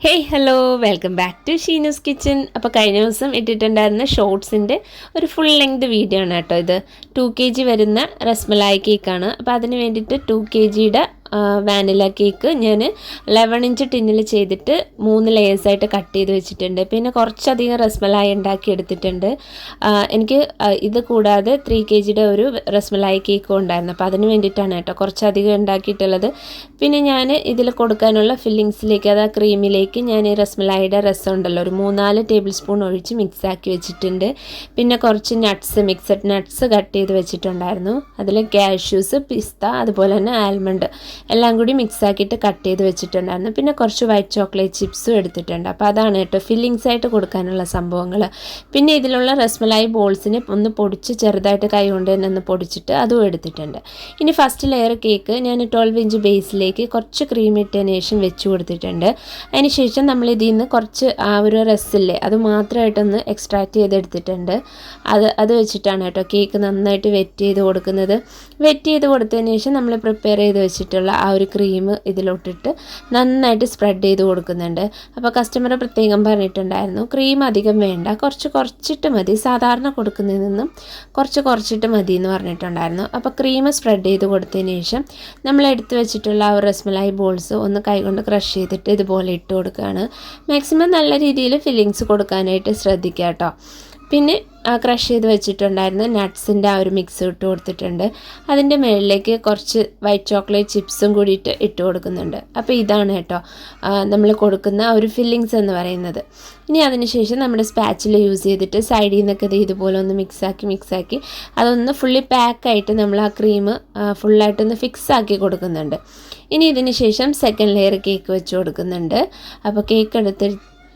Hey hello welcome back to Sheenu's kitchen അപ്പോൾ കഴിഞ്ഞ ദിവസം ഇട്ടിട്ടുണ്ടായിരുന്ന ഷോർട്സിന്റെ ഒരു ഫുൾ ലെങ്ത് വീഡിയോ ആണ് കേട്ടോ ഇത്. ടു കെ ജി വരുന്ന റസ്മലായി കേക്കാണ് അപ്പോൾ അതിന് വേണ്ടിയിട്ട് ടു കെ ജിയുടെ വാനില കേക്ക് ഞാൻ ലെവൺ ഇഞ്ച് ടിന്നിൽ ചെയ്തിട്ട് മൂന്ന് ലെയേഴ്സായിട്ട് കട്ട് ചെയ്ത് വെച്ചിട്ടുണ്ട്. പിന്നെ കുറച്ചധികം റസ്മലായി ഉണ്ടാക്കി എടുത്തിട്ടുണ്ട്. എനിക്ക് ഇത് കൂടാതെ ത്രീ കെ ജിയുടെ ഒരു റസ്മലായി കേക്കും ഉണ്ടായിരുന്നു. അപ്പോൾ അതിന് വേണ്ടിയിട്ടാണ് കേട്ടോ കുറച്ചധികം ഉണ്ടാക്കിയിട്ടുള്ളത്. പിന്നെ ഞാൻ ഇതിൽ കൊടുക്കാനുള്ള ഫില്ലിങ്സിലേക്ക് അത് ആ ക്രീമിലേക്ക് ഞാൻ ഈ റസ്മലായിയുടെ രസം ഉണ്ടല്ലോ ഒരു മൂന്നാൽ ടേബിൾ സ്പൂൺ ഒഴിച്ച് മിക്സ് ആക്കി വെച്ചിട്ടുണ്ട്. പിന്നെ കുറച്ച് നട്ട്സ് മിക്സഡ് നട്ട്സ് കട്ട് ചെയ്ത് വെച്ചിട്ടുണ്ടായിരുന്നു. അതിൽ കാഷ്യൂസ് പിസ്ത അതുപോലെ തന്നെ ആൽമണ്ട് എല്ലാം കൂടി മിക്സ് ആക്കിയിട്ട് കട്ട് ചെയ്ത് വെച്ചിട്ടുണ്ടായിരുന്നു. പിന്നെ കുറച്ച് വൈറ്റ് ചോക്ലേറ്റ് ചിപ്സും എടുത്തിട്ടുണ്ട്. അപ്പോൾ അതാണ് കേട്ടോ ഫില്ലിങ്സ് ആയിട്ട് കൊടുക്കാനുള്ള സംഭവങ്ങൾ പിന്നെ ഇതിലുള്ള റസ്മലായി ബോൾസിനെ ഒന്ന് പൊടിച്ച് ചെറുതായിട്ട് കൈ കൊണ്ട് തന്നെ ഒന്ന് പൊടിച്ചിട്ട് അതും എടുത്തിട്ടുണ്ട്. ഇനി ഫസ്റ്റ് ലെയർ കേക്ക് ഞാൻ ട്വൽവ് ഇഞ്ച് ബേസിലേക്ക് കുറച്ച് ക്രീം ഇട്ടതിന് ശേഷം വെച്ച് കൊടുത്തിട്ടുണ്ട്. അതിന് ശേഷം നമ്മൾ ഇതിൽ നിന്ന് കുറച്ച് ആ ഒരു റസ്സില്ലേ അത് മാത്രമായിട്ടൊന്ന് എക്സ്ട്രാക്ട് ചെയ്തെടുത്തിട്ടുണ്ട്. അത് അത് വെച്ചിട്ടാണ് കേട്ടോ കേക്ക് നന്നായിട്ട് വെറ്റ് ചെയ്ത് കൊടുക്കുന്നത്. വെറ്റ് ചെയ്ത് കൊടുത്തതിന് ശേഷം നമ്മൾ പ്രിപ്പയർ ചെയ്ത് വെച്ചിട്ടുള്ള ആ ഒരു ക്രീം ഇതിലോട്ടിട്ട് നന്നായിട്ട് സ്പ്രെഡ് ചെയ്ത് കൊടുക്കുന്നുണ്ട്. അപ്പോൾ കസ്റ്റമർ പ്രത്യേകം പറഞ്ഞിട്ടുണ്ടായിരുന്നു ക്രീം അധികം വേണ്ട കുറച്ച് കുറച്ചിട്ട് മതി. സാധാരണ കൊടുക്കുന്നതിൽ നിന്നും കുറച്ച് കുറച്ചിട്ട് മതി എന്ന് പറഞ്ഞിട്ടുണ്ടായിരുന്നു. അപ്പോൾ ക്രീം സ്പ്രെഡ് ചെയ്ത് കൊടുത്തതിന് ശേഷം നമ്മൾ എടുത്തു വെച്ചിട്ടുള്ള ആ റസ്മലായി ബോൾസ് ഒന്ന് കൈകൊണ്ട് ക്രഷ് ചെയ്തിട്ട് ഇതുപോലെ ഇട്ട് കൊടുക്കുകയാണ്. മാക്സിമം നല്ല രീതിയിൽ ഫില്ലിങ്സ് കൊടുക്കാനായിട്ട് ശ്രദ്ധിക്കുക കേട്ടോ. പിന്നെ ആ ക്രഷ് ചെയ്ത് വെച്ചിട്ടുണ്ടായിരുന്ന നട്ട്സിന്റെ ആ ഒരു മിക്സ് ഇട്ട് കൊടുത്തിട്ടുണ്ട്. അതിന്റെ മുകളിലേക്ക് കുറച്ച് വൈറ്റ് ചോക്ലേറ്റ് ചിപ്സും കൂടിയിട്ട് ഇട്ട് കൊടുക്കുന്നുണ്ട്. അപ്പോൾ ഇതാണ് കേട്ടോ നമ്മൾ കൊടുക്കുന്ന ഒരു ഫില്ലിങ്സ് എന്ന് പറയുന്നത്. ഇനി അതിനുശേഷം നമ്മുടെ സ്പാച്ചിൽ യൂസ് ചെയ്തിട്ട് സൈഡിൽ നിന്നൊക്കെ ഇത് ഇതുപോലെ ഒന്ന് മിക്സാക്കി മിക്സാക്കി അതൊന്ന് ഫുള്ളി പാക്കായിട്ട് നമ്മൾ ആ ക്രീം ഫുള്ളായിട്ടൊന്ന് ഫിക്സ് ആക്കി കൊടുക്കുന്നുണ്ട്. ഇനി ഇതിന് ശേഷം സെക്കൻഡ് ലെയർ കേക്ക് വെച്ച് കൊടുക്കുന്നുണ്ട്. അപ്പോൾ കേക്ക് എടുത്ത്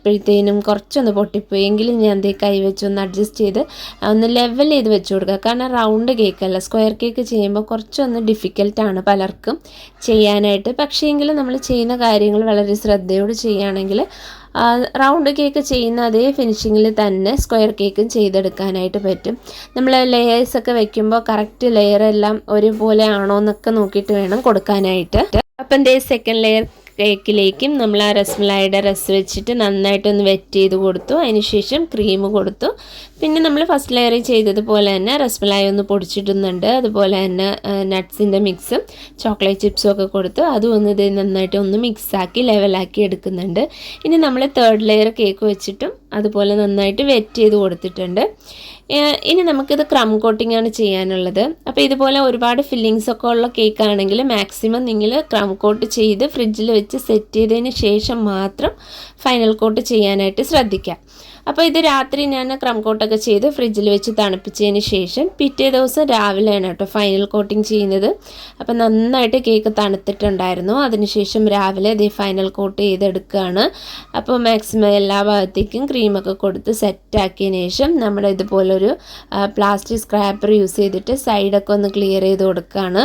അപ്പോഴത്തേനും കുറച്ചൊന്ന് പൊട്ടിപ്പോയി. എങ്കിലും ഞാൻ ദേ കൈ വെച്ച് ഒന്ന് അഡ്ജസ്റ്റ് ചെയ്ത് ഒന്ന് ലെവൽ ചെയ്ത് വെച്ച് കൊടുക്കുക. കാരണം റൗണ്ട് കേക്കല്ല സ്ക്വയർ കേക്ക് ചെയ്യുമ്പോൾ കുറച്ചൊന്ന് ഡിഫിക്കൽട്ടാണ് പലർക്കും ചെയ്യാനായിട്ട്. പക്ഷേ എങ്കിലും നമ്മൾ ചെയ്യുന്ന കാര്യങ്ങൾ വളരെ ശ്രദ്ധയോട് ചെയ്യുകയാണെങ്കിൽ റൗണ്ട് കേക്ക് ചെയ്യുന്ന അതേ ഫിനിഷിങ്ങിൽ തന്നെ സ്ക്വയർ കേക്കും ചെയ്തെടുക്കാനായിട്ട് പറ്റും. നമ്മൾ ലെയേഴ്സൊക്കെ വെക്കുമ്പോൾ കറക്റ്റ് ലെയർ എല്ലാം ഒരുപോലെ ആണോ എന്നൊക്കെ നോക്കിയിട്ട് വേണം കൊടുക്കാനായിട്ട്. അപ്പം എന്തേ സെക്കൻഡ് ലെയർ കേക്കിലേക്കും നമ്മൾ ആ റസ്മലായുടെ റസ് വെച്ചിട്ട് നന്നായിട്ടൊന്ന് വെറ്റ് ചെയ്ത് കൊടുത്തു. അതിനുശേഷം ക്രീം കൊടുത്തു. പിന്നെ നമ്മൾ ഫസ്റ്റ് ലെയർ ചെയ്തതുപോലെ തന്നെ റസ്മലായി ഒന്ന് പൊടിച്ചിടുന്നുണ്ട്. അതുപോലെ തന്നെ നട്ട്സിന്റെ മിക്സും ചോക്ലേറ്റ് ചിപ്സും ഒക്കെ കൊടുത്തു. അതും ഒന്ന് ഇത് നന്നായിട്ട് ഒന്ന് മിക്സാക്കി ലെവലാക്കി എടുക്കുന്നുണ്ട്. ഇനി നമ്മൾ തേർഡ് ലെയർ കേക്ക് വെച്ചിട്ടും അതുപോലെ നന്നായിട്ട് വെറ്റ് ചെയ്ത് കൊടുത്തിട്ടുണ്ട്. ഇനി നമുക്കിത് ക്രം കോട്ടിംഗ് ആണ് ചെയ്യാനുള്ളത്. അപ്പോൾ ഇതുപോലെ ഒരുപാട് ഫില്ലിങ്സ് ഒക്കെ ഉള്ള കേക്ക് ആണെങ്കിൽ മാക്സിമം നിങ്ങൾ ക്രം കോട്ട് ചെയ്ത് ഫ്രിഡ്ജിൽ വെച്ച് സെറ്റ് ചെയ്തതിന് ശേഷം മാത്രം ഫൈനൽ കോട്ട് ചെയ്യാനായിട്ട് ശ്രദ്ധിക്കാം. അപ്പോൾ ഇത് രാത്രി ഞാൻ ക്രം കോട്ടൊക്കെ ചെയ്ത് ഫ്രിഡ്ജിൽ വെച്ച് തണുപ്പിച്ചതിന് ശേഷം പിറ്റേ ദിവസം രാവിലെയാണ് കേട്ടോ ഫൈനൽ കോട്ടിങ് ചെയ്യുന്നത്. അപ്പോൾ നന്നായിട്ട് കേക്ക് തണുത്തിട്ടുണ്ടായിരുന്നു. അതിനുശേഷം രാവിലെ ഇത് ഫൈനൽ കോട്ട് ചെയ്തെടുക്കുകയാണ്. അപ്പോൾ മാക്സിമം എല്ലാ ഭാഗത്തേക്കും ക്രീമൊക്കെ കൊടുത്ത് സെറ്റാക്കിയതിന് ശേഷം നമ്മുടെ ഇതുപോലൊരു പ്ലാസ്റ്റിക് സ്ക്രാപ്പർ യൂസ് ചെയ്തിട്ട് സൈഡൊക്കെ ഒന്ന് ക്ലിയർ ചെയ്ത് കൊടുക്കുകയാണ്.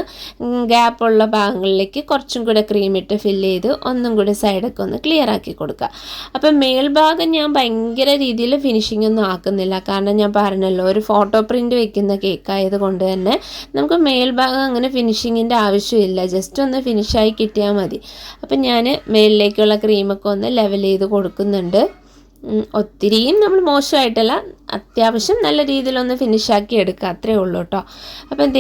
ഗ്യാപ്പുള്ള ഭാഗങ്ങളിലേക്ക് കുറച്ചും കൂടെ ക്രീം ഇട്ട് ഫില്ല് ചെയ്ത് ഒന്നും കൂടി സൈഡൊക്കെ ഒന്ന് ക്ലിയർ ആക്കി കൊടുക്കുക. അപ്പം മേൽഭാഗം ഞാൻ ഭയങ്കര രീതിയിൽ ഫിനിഷിംഗ് ഒന്നും ആക്കുന്നില്ല. കാരണം ഞാൻ പറഞ്ഞല്ലോ ഒരു ഫോട്ടോ പ്രിന്റ് വെക്കുന്ന കേക്ക് ആയതുകൊണ്ട് തന്നെ നമുക്ക് മേൽഭാഗം അങ്ങനെ ഫിനിഷിങ്ങിന്റെ ആവശ്യമില്ല. ജസ്റ്റ് ഒന്ന് ഫിനിഷായി കിട്ടിയാൽ മതി. അപ്പം ഞാൻ മേലിലേക്കുള്ള ക്രീമൊക്കെ ഒന്ന് ലെവൽ ചെയ്ത് കൊടുക്കുന്നുണ്ട്. ഒത്തിരിയും നമ്മൾ മോശമായിട്ടല്ല അത്യാവശ്യം നല്ല രീതിയിലൊന്ന് ഫിനിഷാക്കി എടുക്കുക അത്രേ ഉള്ളൂ കേട്ടോ അപ്പോൾ എന്ത്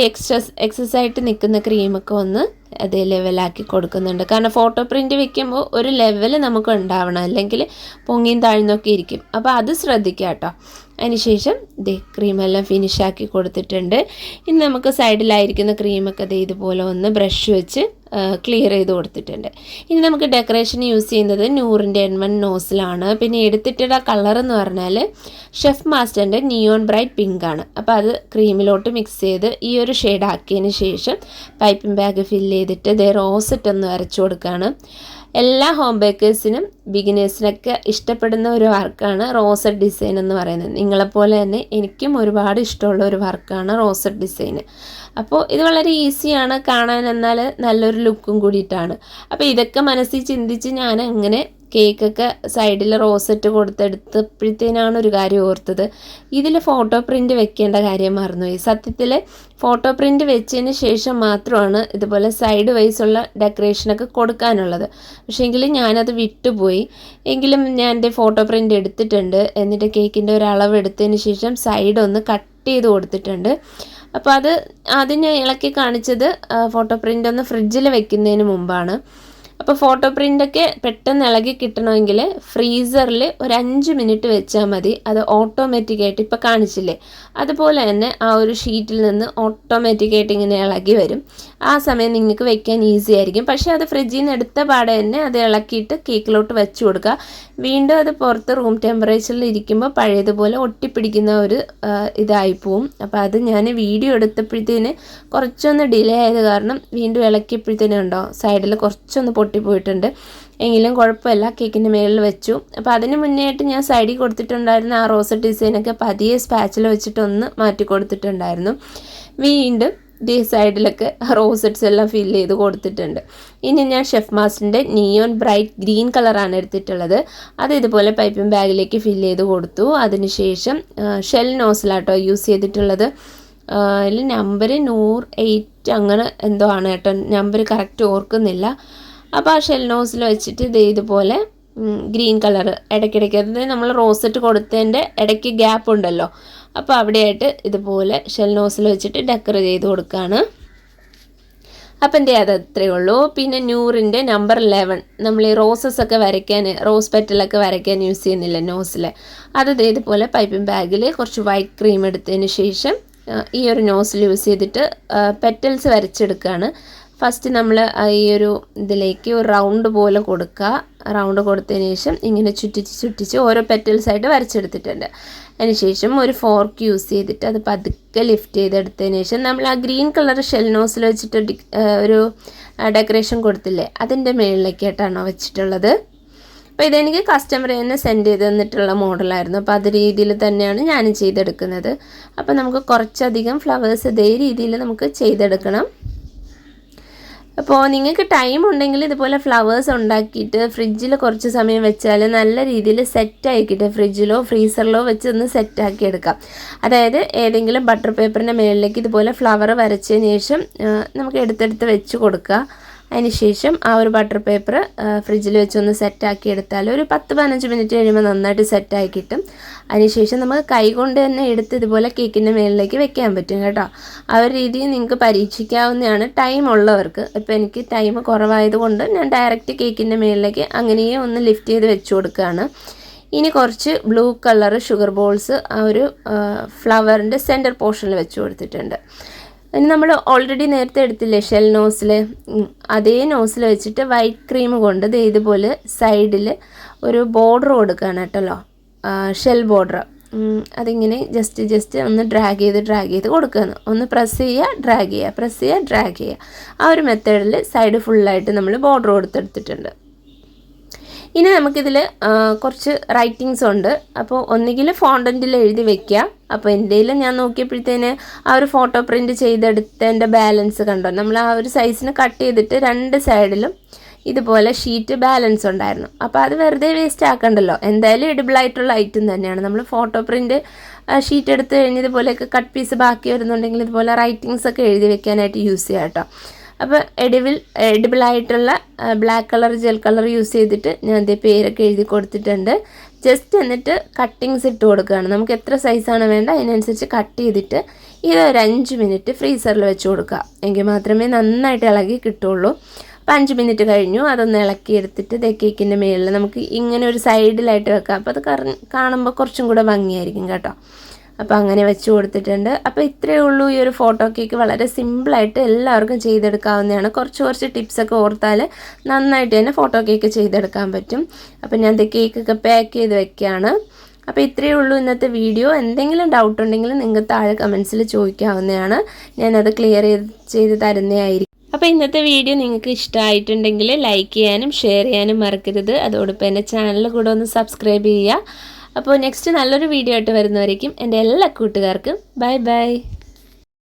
എക്സസ് ആയിട്ട് നിൽക്കുന്ന ക്രീമൊക്കെ ഒന്ന് അതേ ലെവലാക്കി കൊടുക്കുന്നുണ്ട്. കാരണം ഫോട്ടോ പ്രിന്റ് വെക്കുമ്പോൾ ഒരു ലെവൽ നമുക്ക് ഉണ്ടാവണം അല്ലെങ്കിൽ പൊങ്ങിയും താഴ്ന്നൊക്കെ ഇരിക്കും. അപ്പോൾ അത് ശ്രദ്ധിക്കുക കേട്ടോ അതിനുശേഷം ദേ ക്രീമെല്ലാം ഫിനിഷാക്കി കൊടുത്തിട്ടുണ്ട്. ഇനി നമുക്ക് സൈഡിലായിരിക്കുന്ന ക്രീമൊക്കെ ദേ ഇതുപോലെ ഒന്ന് ബ്രഷ് വെച്ച് ക്ലിയർ ചെയ്ത് കൊടുത്തിട്ടുണ്ട്. ഇനി നമുക്ക് ഡെക്കറേഷൻ യൂസ് ചെയ്യുന്നത് നൂറിന്റെ എൺ വൺ നോസിലാണ് പിന്നെ എടുത്തിട്ടുള്ള കളർ എന്ന് പറഞ്ഞാൽ ഷെഫ് മാസ്റ്ററിന്റെ നിയോൺ ബ്രൈറ്റ് പിങ്ക് ആണ്. അപ്പോൾ അത് ക്രീമിലോട്ട് മിക്സ് ചെയ്ത് ഈ ഒരു ഷെയ്ഡ് ആക്കിയതിന് ശേഷം പൈപ്പിംഗ് ബാഗ് ഫില്ല് ചെയ്തിട്ട് ദേ റോസറ്റ് ഒന്ന് വരച്ചു കൊടുക്കുകയാണ് എല്ലാ ഹോം ബേക്കേഴ്സിനും ബിഗിനേഴ്സിനൊക്കെ ഇഷ്ടപ്പെടുന്ന ഒരു വർക്കാണ് റോസഡ് ഡിസൈൻ എന്ന് പറയുന്നത്. നിങ്ങളെപ്പോലെ തന്നെ എനിക്കും ഒരുപാട് ഇഷ്ടമുള്ള ഒരു വർക്കാണ് റോസഡ് ഡിസൈൻ അപ്പോൾ ഇത് വളരെ ഈസിയാണ് കാണാൻ എന്നാൽ നല്ലൊരു ലുക്കും കൂടിയിട്ടാണ്. അപ്പോൾ ഇതൊക്കെ മനസ്സിൽ ചിന്തിച്ച് ഞാൻ അങ്ങനെ കേക്കൊക്കെ സൈഡിൽ റോസറ്റ് കൊടുത്തെടുത്തപ്പോഴത്തേനാണ് ഒരു കാര്യം ഓർത്തത്. ഇതിൽ ഫോട്ടോ പ്രിന്റ് വെക്കേണ്ട കാര്യം മറന്നുപോയി. സത്യത്തിൽ ഫോട്ടോ പ്രിന്റ് വെച്ചതിന് ശേഷം മാത്രമാണ് ഇതുപോലെ സൈഡ് വൈസുള്ള ഡെക്കറേഷനൊക്കെ കൊടുക്കാനുള്ളത്. പക്ഷേ എങ്കിലും ഞാനത് വിട്ടുപോയി. എങ്കിലും ഞാൻ എന്റെ ഫോട്ടോ പ്രിന്റ് എടുത്തിട്ടുണ്ട്. എന്നിട്ട് കേക്കിന്റെ ഒരു അളവ് എടുത്തതിന് ശേഷം സൈഡ് ഒന്ന് കട്ട് ചെയ്ത് കൊടുത്തിട്ടുണ്ട്. അപ്പോൾ അത് ഞാൻ ഇളക്കി കാണിച്ചത് ഫോട്ടോ പ്രിന്റ് ഒന്ന് ഫ്രിഡ്ജിൽ വെക്കുന്നതിന് മുമ്പാണ്. അപ്പോൾ ഫോട്ടോ പ്രിന്റൊക്കെ പെട്ടെന്ന് ഇളകി കിട്ടണമെങ്കിൽ ഫ്രീസറിൽ ഒരു അഞ്ച് മിനിറ്റ് വെച്ചാൽ മതി. അത് ഓട്ടോമാറ്റിക്കായിട്ട് ഇപ്പോൾ കാണിച്ചില്ലേ? അതുപോലെ തന്നെ ആ ഒരു ഷീറ്റിൽ നിന്ന് ഓട്ടോമാറ്റിക്കായിട്ട് ഇങ്ങനെ ഇളകി വരും. ആ സമയം നിങ്ങൾക്ക് വെക്കാൻ ഈസി ആയിരിക്കും. പക്ഷേ അത് ഫ്രിഡ്ജിൽ നിന്ന് എടുത്ത പാടെ തന്നെ അത് ഇളക്കിയിട്ട് കേക്കിലോട്ട് വെച്ച് കൊടുക്കുക. വീണ്ടും അത് പുറത്ത് റൂം ടെമ്പറേച്ചറിൽ ഇരിക്കുമ്പോൾ പഴയതുപോലെ ഒട്ടിപ്പിടിക്കുന്ന ഒരു ഇതായി പോവും. അപ്പോൾ അത് ഞാൻ വീഡിയോ എടുത്തപ്പോഴത്തേന് കുറച്ചൊന്ന് ഡിലേ ആയത് കാരണം വീണ്ടും ഇളക്കിയപ്പോഴത്തേനും ഉണ്ടോ സൈഡിൽ കുറച്ചൊന്ന് പൊട്ടിപ്പോയിട്ടുണ്ട്. എങ്കിലും കുഴപ്പമില്ല കേക്കിന്റെ മേളിൽ വെച്ചു. അപ്പോൾ അതിന് മുന്നേ ആയിട്ട് ഞാൻ സൈഡിൽ കൊടുത്തിട്ടുണ്ടായിരുന്ന ആ റോസ് ഡിസൈനൊക്കെ പതിയെ സ്പാച്ചിൽ വെച്ചിട്ടൊന്ന് മാറ്റി കൊടുത്തിട്ടുണ്ടായിരുന്നു. വീണ്ടും ഈ സൈഡിലൊക്കെ റോസറ്റ്സ് എല്ലാം ഫില്ല് ചെയ്ത് കൊടുത്തിട്ടുണ്ട്. ഇനി ഞാൻ ഷെഫ് മാസ്റ്ററിന്റെ നിയോൺ ബ്രൈറ്റ് ഗ്രീൻ കളറാണ് എടുത്തിട്ടുള്ളത്. അത് ഇതുപോലെ പൈപ്പിംഗ് ബാഗിലേക്ക് ഫില്ല് ചെയ്ത് കൊടുത്തു. അതിനുശേഷം ഷെൽ നോസിലാട്ടോ യൂസ് ചെയ്തിട്ടുള്ളത്. അതിൽ നമ്പർ നൂറ് എയ്റ്റ് അങ്ങനെ എന്തോ ആണ് കേട്ടോ. നമ്പർ കറക്റ്റ് ഓർക്കുന്നില്ല. അപ്പോൾ ആ ഷെൽ നോസിൽ വെച്ചിട്ട് ഇത് ഇതുപോലെ ഗ്രീൻ കളർ ഇടയ്ക്കിടയ്ക്ക്. അതായത് നമ്മൾ റോസറ്റ് കൊടുത്തതിന്റെ ഇടയ്ക്ക് ഗ്യാപ്പ് ഉണ്ടല്ലോ. അപ്പോൾ അവിടെയായിട്ട് ഇതുപോലെ ഷെൽ നോസിൽ വെച്ചിട്ട് ഡെക്കർ ചെയ്ത് കൊടുക്കുകയാണ് അപ്പം എന്റെ അത് അത്രയേ ഉള്ളൂ. പിന്നെ ന്യൂറിന്റെ നമ്പർ ലെവൻ നമ്മൾ ഈ റോസസ് ഒക്കെ വരയ്ക്കാൻ റോസ് പെറ്റലൊക്കെ വരയ്ക്കാൻ യൂസ് ചെയ്യുന്നില്ല നോസിൽ അത് ഇതേപോലെ പൈപ്പിംഗ് ബാഗിൽ കുറച്ച് വൈറ്റ് ക്രീം എടുത്തതിന് ശേഷം ഈ ഒരു നോസിൽ യൂസ് ചെയ്തിട്ട് പെറ്റൽസ് വരച്ചെടുക്കുകയാണ് ഫസ്റ്റ് നമ്മൾ ഈ ഒരു ഇതിലേക്ക് ഒരു റൗണ്ട് പോലെ കൊടുക്കുക. റൗണ്ട് കൊടുത്തതിന് ശേഷം ഇങ്ങനെ ചുറ്റിച്ച് ചുറ്റിച്ച് ഓരോ പെറ്റൽസായിട്ട് വരച്ചെടുത്തിട്ടുണ്ട്. അതിനുശേഷം ഒരു ഫോർക്ക് യൂസ് ചെയ്തിട്ട് അത് പതുക്കെ ലിഫ്റ്റ് ചെയ്തെടുത്തതിന് ശേഷം നമ്മൾ ആ ഗ്രീൻ കളർ ഷെൽ നോസിൽ വെച്ചിട്ട് ഒരു ഡെക്കറേഷൻ കൊടുത്തില്ലേ അതിന്റെ മുകളിലേക്കായിട്ടാണോ വെച്ചിട്ടുള്ളത്. അപ്പോൾ ഇതെനിക്ക് കസ്റ്റമർ തന്നെ സെൻഡ് ചെയ്ത് തന്നിട്ടുള്ള മോഡലായിരുന്നു അപ്പോൾ അത് രീതിയിൽ തന്നെയാണ് ഞാൻ ചെയ്തെടുക്കുന്നത്. അപ്പോൾ നമുക്ക് കുറച്ചധികം ഫ്ലവേഴ്സ് ഇതേ രീതിയിൽ നമുക്ക് ചെയ്തെടുക്കണം. അപ്പോൾ നിങ്ങൾക്ക് ടൈം ഉണ്ടെങ്കിൽ ഇതുപോലെ ഫ്ലവേഴ്സ് ഉണ്ടാക്കിയിട്ട് ഫ്രിഡ്ജിൽ കുറച്ച് സമയം വെച്ചാൽ നല്ല രീതിയിൽ സെറ്റ് കിട്ടും ഫ്രിഡ്ജിലോ ഫ്രീസറിലോ വെച്ച് ഒന്ന് സെറ്റാക്കി എടുക്കാം. അതായത് ഏതെങ്കിലും ബട്ടർ പേപ്പറിന്റെ മുകളിലേക്ക് ഇതുപോലെ ഫ്ലവർ വരച്ചതിന് ശേഷം നമുക്ക് എടുത്തെടുത്ത് വെച്ച് കൊടുക്കുക. അതിനുശേഷം ആ ഒരു ബട്ടർ പേപ്പർ ഫ്രിഡ്ജിൽ വെച്ചൊന്ന് സെറ്റാക്കി എടുത്താൽ ഒരു പത്ത് പതിനഞ്ച് മിനിറ്റ് കഴിയുമ്പോൾ നന്നായിട്ട് സെറ്റായി കിട്ടും. അതിനുശേഷം നമുക്ക് കൈകൊണ്ട് തന്നെ എടുത്ത് ഇതുപോലെ കേക്കിന്റെ മേളിലേക്ക് വെക്കാൻ പറ്റും കേട്ടോ. ആ ഒരു രീതിയിൽ നിങ്ങൾക്ക് പരീക്ഷിക്കാവുന്നതാണ്. ടൈം ഉള്ളവർക്ക്. ഇപ്പോൾ എനിക്ക് ടൈം കുറവായതുകൊണ്ട് ഞാൻ ഡയറക്റ്റ് കേക്കിന്റെ മേളിലേക്ക് അങ്ങനെയേ ഒന്ന് ലിഫ്റ്റ് ചെയ്ത് വെച്ചു കൊടുക്കുകയാണ്. ഇനി കുറച്ച് ബ്ലൂ കളർ ഷുഗർ ബോൾസ് ആ ഒരു ഫ്ലവറിന്റെ സെന്റർ പോർഷനിൽ വെച്ച് കൊടുത്തിട്ടുണ്ട്. ഇനി നമ്മൾ ഓൾറെഡി നേരത്തെ എടുത്തില്ലേ ഷെൽ നോസിൽ അതേ നോസിൽ വെച്ചിട്ട് വൈറ്റ് ക്രീം കൊണ്ട് ഇത് ഇതുപോലെ സൈഡിൽ ഒരു ബോർഡർ കൊടുക്കുകയാണ് കേട്ടല്ലോ. ഷെൽ ബോർഡർ അതിങ്ങനെ ജസ്റ്റ് ജസ്റ്റ് ഒന്ന് ഡ്രാഗ് ചെയ്ത് ഡ്രാഗ് ചെയ്ത് കൊടുക്കുകയാണ് ഒന്ന് പ്രസ് ചെയ്യുക ഡ്രാഗ് ചെയ്യുക പ്രസ് ചെയ്യുക ഡ്രാഗ് ചെയ്യുക. ആ ഒരു മെത്തേഡിൽ സൈഡ് ഫുള്ളായിട്ട് നമ്മൾ ബോർഡർ കൊടുത്തെടുത്തിട്ടുണ്ട്. ഇനി നമുക്കിതിൽ കുറച്ച് റൈറ്റിങ്സ് ഉണ്ട്. അപ്പോൾ ഒന്നുകിൽ ഫോണ്ടന്റിൽ എഴുതി വെക്കാം അപ്പോൾ എന്റെ ഞാൻ നോക്കിയപ്പോഴത്തേന് ആ ഒരു ഫോട്ടോ പ്രിന്റ് ചെയ്തെടുത്തതിന്റെ ബാലൻസ് കണ്ടോ? നമ്മൾ ആ ഒരു സൈസിന് കട്ട് ചെയ്തിട്ട് രണ്ട് സൈഡിലും ഇതുപോലെ ഷീറ്റ് ബാലൻസ് ഉണ്ടായിരുന്നു. അപ്പോൾ അത് വെറുതെ വേസ്റ്റ് ആക്കണ്ടല്ലോ. എന്തായാലും എഡിബിളായിട്ടുള്ള ഐറ്റം തന്നെയാണ്. നമ്മൾ ഫോട്ടോ പ്രിന്റ് ഷീറ്റ് എടുത്ത് കഴിഞ്ഞ് ഇതുപോലെയൊക്കെ കട്ട് പീസ് ബാക്കി വരുന്നുണ്ടെങ്കിൽ ഇതുപോലെ റൈറ്റിങ്സ് ഒക്കെ എഴുതി വെക്കാനായിട്ട് യൂസ് ചെയ്യാം കേട്ടോ അപ്പോൾ edible എഡിബിളായിട്ടുള്ള black colour gel colour use ചെയ്തിട്ട് ഞാൻ അതേ പേരൊക്കെ എഴുതി കൊടുത്തിട്ടുണ്ട്. ജസ്റ്റ് എന്നിട്ട് കട്ടിങ്സ് ഇട്ട് കൊടുക്കുകയാണ്. നമുക്ക് എത്ര സൈസാണ് വേണ്ട അതിനനുസരിച്ച് കട്ട് ചെയ്തിട്ട് ഇത് ഒരു അഞ്ച് മിനിറ്റ് ഫ്രീസറിൽ വെച്ച് കൊടുക്കുക. എങ്കിൽ മാത്രമേ നന്നായിട്ട് ഇളകി കിട്ടുള്ളൂ. അപ്പോൾ അഞ്ച് മിനിറ്റ് കഴിഞ്ഞു. അതൊന്ന് ഇളക്കി എടുത്തിട്ട് ഇതേ കേക്കിന്റെ മുകളിൽ നമുക്ക് ഇങ്ങനെ ഒരു സൈഡിലായിട്ട് വെക്കാം. അപ്പോൾ അത് കാണുമ്പോൾ കുറച്ചും കൂടെ ഭംഗിയായിരിക്കും കേട്ടോ. അപ്പോൾ അങ്ങനെ വെച്ച് കൊടുത്തിട്ടുണ്ട്. അപ്പോൾ ഇത്രയേ ഉള്ളൂ ഈ ഒരു ഫോട്ടോ കേക്ക് വളരെ സിമ്പിളായിട്ട് എല്ലാവർക്കും ചെയ്തെടുക്കാവുന്നതാണ്. കുറച്ച് കുറച്ച് ടിപ്സൊക്കെ ഓർത്താൽ നന്നായിട്ട് തന്നെ ഫോട്ടോ കേക്ക് ചെയ്തെടുക്കാൻ പറ്റും. അപ്പോൾ ഞാൻ കേക്കൊക്കെ പാക്ക് ചെയ്ത് വെക്കുകയാണ് അപ്പോൾ ഇത്രയേ ഉള്ളൂ ഇന്നത്തെ വീഡിയോ എന്തെങ്കിലും ഡൗട്ട് ഉണ്ടെങ്കിൽ നിങ്ങൾക്ക് താഴെ കമൻസിൽ ചോദിക്കാവുന്നതാണ്. ഞാനത് ക്ലിയർ ചെയ്ത് ചെയ്ത് തരുന്നതായിരിക്കും. അപ്പോൾ ഇന്നത്തെ വീഡിയോ നിങ്ങൾക്ക് ഇഷ്ടമായിട്ടുണ്ടെങ്കിൽ ലൈക്ക് ചെയ്യാനും ഷെയർ ചെയ്യാനും മറക്കരുത്. അതോടൊപ്പം എന്റെ ചാനൽ കൂടെ ഒന്ന് സബ്സ്ക്രൈബ് ചെയ്യുക. അപ്പോൾ നെക്സ്റ്റ് നല്ലൊരു വീഡിയോ ആയിട്ട് വരുന്നവരേക്കും എന്റെ എല്ലാ കൂട്ടുകാർക്കും ബൈ ബൈ